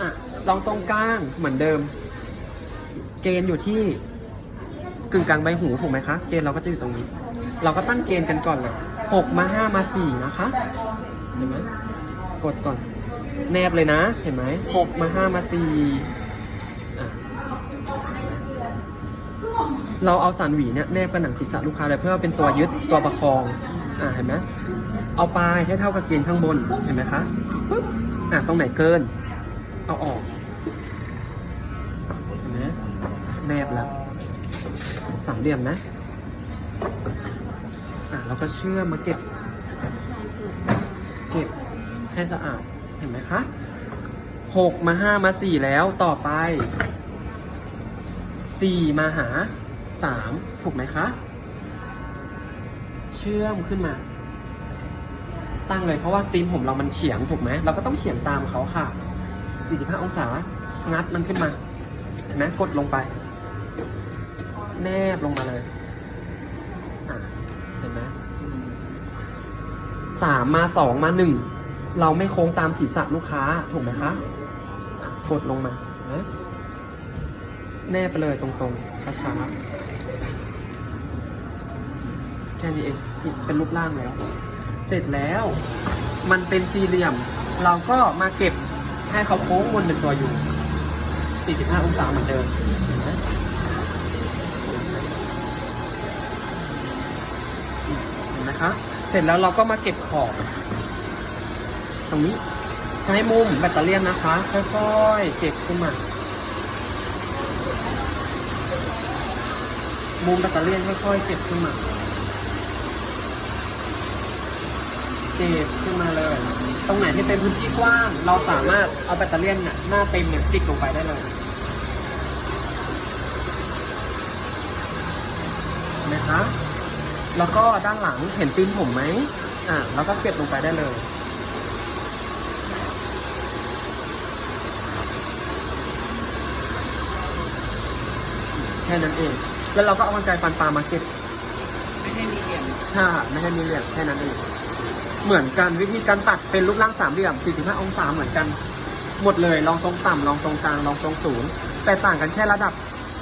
อะลองทรงกลางเหมือนเดิม เกณฑ์อยู่ที่กึ่งกลางใบหูถูกไหมคะ เกณฑ์เราก็จะอยู่ตรงนี้ เราก็ตั้งเกณฑ์กันก่อนเลยหกมาห้ามาสี่นะคะเห็นไหมกดก่อน แนบเลยนะเห็นไหมหกมาห้ามาสี่เราเอาสันหวีเนี่ยแนบกับหนังศีรษะลูกค้าเลยเพื่อเป็นตัวยึดตัวประคอง อะเห็นไหมเอาปลายให้เท่ากับเกณฑ์ข้างบนเห็นไหมคะปึ๊บ อะตรงไหนเกิน เอาออกเห็นไหมแนบแล้วสามเหลี่ยมนะอะเราก็เชื่อมมาเก็บ เก็บให้สะอาด เห็นไหมคะหกมาห้ามาสี่แล้วต่อไปสี่มาหาสามถูกไหมคะ เชื่อมขึ้นมา ตั้งเลยเพราะว่าตีนผมเรามันเฉียงถูกไหมเราก็ต้องเฉียงตามเขาค่ะ 45 องศา งัดมันขึ้นมาเห็นไหมกดลงไป แนบลงมาเลยอะเห็นไหมสามมาสองมาหนึ่งเราไม่โค้งตามศีรษะลูกค้าถูกไหมคะกดลงมาเนไหมแนบไปเลยตรงๆช้าๆแค่นี้เองเป็นรูปร่างแล้ว เสร็จแล้ว มันเป็นสี่เหลี่ยม เราก็มาเก็บให้เขาโค้งวนเป็นตัวอยู่ 45 องศาเหมือนเดิมนไหมเห็นไหมคะเสร็จแล้วเราก็มาเก็บขอบตรงนี้ใช้มุมแบตเตอรี่นะคะ ค่อยๆ เก็บขึ้นมา มุมแบตเตอรี่ค่อยๆ เก็บขึ้นมา เก็บขึ้นมาเลย ตรงไหนที่เป็นพื้นที่กว้าง เราสามารถเอาแบตเตอรี่ยนเนี่ยหน้าเต็มเนี่ยจิกลงไปได้เลยเห็นไหมคะแล้วก็ด้านหลังเห็นตีนผมไหมอ่าแล้วก็เก็บลงไปได้เลยแค่นั้นเอง แล้วเราก็เอากรรไกรฟันปลามาเก็บ ไม่ให้มีเหลี่ยมใช่ ไม่ให้มีเหลี่ยมแค่นั้นเอง เหมือนกันวิธีการตัดเป็นรูปร่างสามเหลี่ยม 45 องศาเหมือนกัน หมดเลยลองทรงต่ำลองทรงกลางลองทรงสูง แต่ต่างกันแค่ระดับ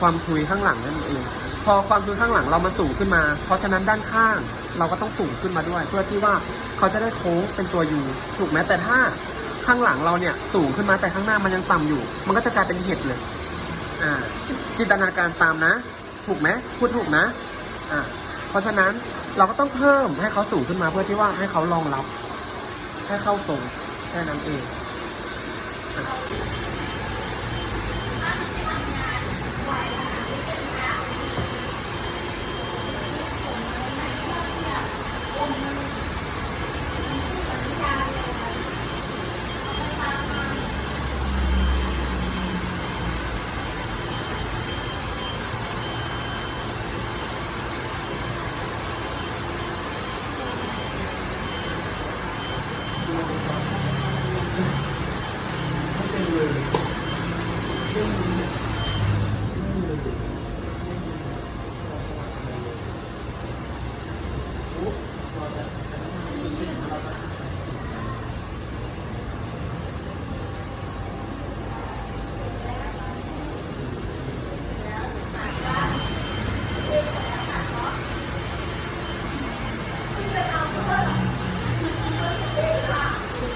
ความทุยข้างหลังนั่นเอง พอความทุยข้างหลังเรามันสูงขึ้นมา เพราะฉะนั้นด้านข้างเราก็ต้องสูงขึ้นมาด้วย เพื่อที่ว่าเขาจะได้โค้งเป็นตัวยูถูกไหมแต่ถ้าข้างหลังเราเนี่ยสูงขึ้นมาแต่ข้างหน้ามันยังต่ำอยู่ มันก็จะกลายเป็นเห็ดเลย อ่า จินตนาการตามนะ ถูกไหมพูดถูกนะ อ่า เพราะฉะนั้นเราก็ต้องเพิ่มให้เขาสูงขึ้นมาเพื่อที่ว่าให้เขารองรับให้เข้าทรงแค่นั้นเองอะ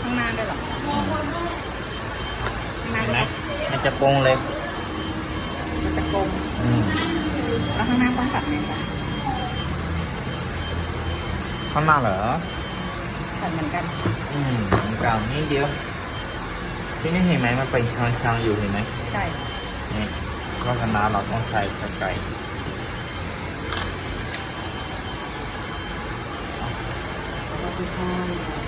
ข้างหน้าด้วยเหรอข้างหน้า เห็น ด้วย ไหม เหรอ มันจะโปร่งเลย มันจะกลมอืมแล้วข้างหน้าต้องตัดไหมคะข้างหน้าเหรอ ตัดเหมือนกัน อืมตรงกลางนี่เดียวที่นี่เห็นไหมมันเป็นช้างๆอยู่เห็นไหมใช่นี่ก็คณะเราต้องใช้กระไกรแล้วก็ค่อยน่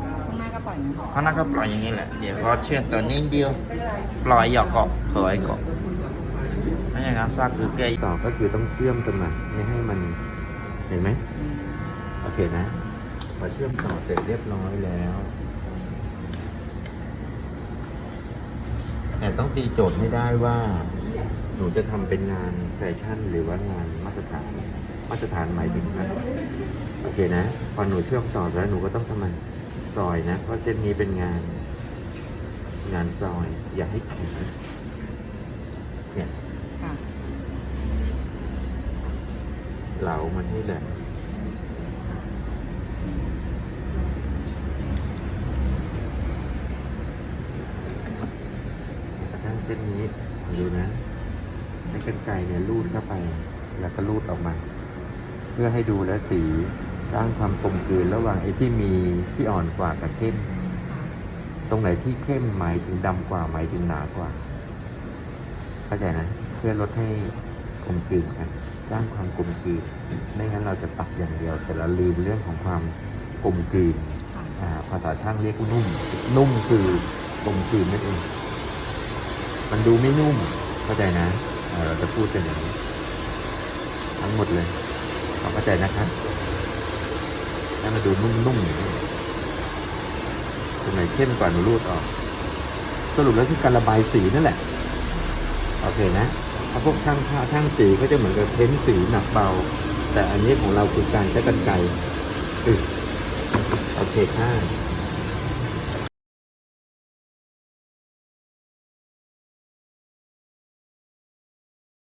ข้างหน้าก็ปล่อยนะข้างหน้าก็ปล่อยอย่างนี้แหละ เดี๋ยวก็เชือดตัวนี้เดียว ปล่อยหยอกเกาะสวยเกาะไม่อย่างนั้นซากคือแกต่อก็คือต้องเชื่อมตรงนั้นไม่ให้มันเห็นไหมโอเคนะพอเชื่อมต่อเสร็จเรียบร้อยแล้วแต่ต้องตีโจทย์ให้ได้ว่า หนูจะทำเป็นงานแฟชั่นหรือว่างานมาตรฐาน มาตรฐานหมายถึงนะโอเคนะ พอหนูเชื่อมต่อแล้วหนูก็ต้องทำไม ซอยนะ เพราะเส้นนี้เป็นงาน งานซอย อย่าให้แข็งเนี่ยค่ะเหลามันให้แหลมกระทั่งเส้นนี้ดูนะให้กันไกรเนี่ยรูดเข้าไป แล้วก็รูดออกมา พื่อให้ดูแลวสีสร้างความกลมกลืนระหว่างไอ้ที่มีที่อ่อนกว่ากับเข้ม ตรงไหนที่เข้มหมายถึงดำกว่าหมายถึงหนากว่า เข้าใจนะ เพื่อลดให้กลมกลืนกันสร้างความกลมกลืนไม่งั้นเราจะตัดอย่างเดียว แต่เราลืมเรื่องของความกลมกลืนค่อ่าภาษาช่างเรียกว่านุ่ม นุ่มคือกลมกลืนนั่นเองมันดูไม่นุ่ม เข้าใจนะ เราจะพูดกันอย่างนี้ทั้งหมดเลย เข้าใจนะครับให้มันดูนุ่มๆอย่างนี้ตรงไหนเข้มกว่าหนูรูดออก สรุปแล้วคือการระบายสีนั่นแหละ โอเคนะถ้าพวกช่างผ้าช่างสีก็จะเหมือนกับเพ้นสีหนักเบา แต่อันนี้ของเราคือการใช้กันไกรโอเคค่ะ